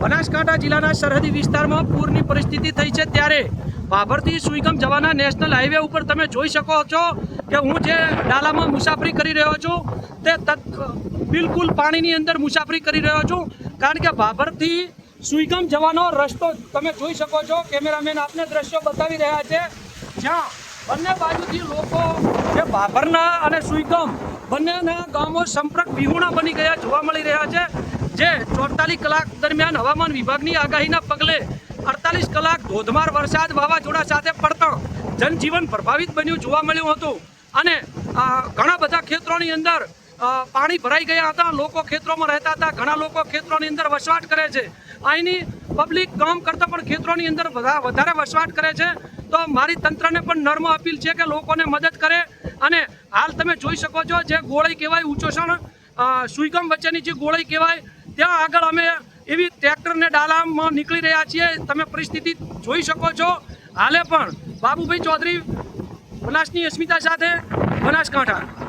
બનાસકાંઠા જિલ્લાના સરહદી વિસ્તારમાં પૂરની પરિસ્થિતિ થઈ છે ત્યારે બાભરથી સુઈગમ જવાના નેશનલ હાઈવે ઉપર તમે જોઈ શકો છો કે હું જે ડાલામાં મુસાફરી કરી રહ્યો છું તે બિલકુલ પાણીની અંદર મુસાફરી કરી રહ્યો છું. કારણ કે બાભરથી સુઈગમ જવાનો રસ્તો તમે જોઈ શકો છો. કેમેરામેન આપને દ્રશ્યો બતાવી રહ્યા છે. જ્યાં બંને બાજુથી લોકો જે બાભરના અને સુઈગમ બંનેના ગામો સંપર્ક વિહુણા બની ગયા જોવા મળી રહ્યા છે. જે ચોડતાલીસ કલાક દરમિયાન હવામાન વિભાગની આગાહીના પગલે અડતાલીસ કલાક ધોધમાર વરસાદ વાવાઝોડા સાથે પડતા જનજીવન પ્રભાવિત બન્યું જોવા મળ્યું હતું. અને ઘણા બધા ખેતરોની અંદર પાણી ભરાઈ ગયા હતા. લોકો ખેતરોમાં રહેતા હતા. ઘણા લોકો ખેતરોની અંદર વસવાટ કરે છે. અહીંની પબ્લિક કામ કરતાં પણ ખેતરોની અંદર વધારે વસવાટ કરે છે. તો મારી તંત્રને પણ નર્મ અપીલ છે કે લોકોને મદદ કરે. અને હાલ તમે જોઈ શકો છો જે ગોળાઈ કહેવાય ઉચોષણ સુઈગમ વચ્ચેની જે ગોળાઈ કહેવાય ત્યાં આગળ અમે એવી ટ્રેક્ટરને ડાલામાં નીકળી રહ્યા છીએ. તમે પરિસ્થિતિ જોઈ શકો છો. હાલે પણ બાબુભાઈ ચૌધરી બનાસની અસ્મિતા સાથે બનાસકાંઠા.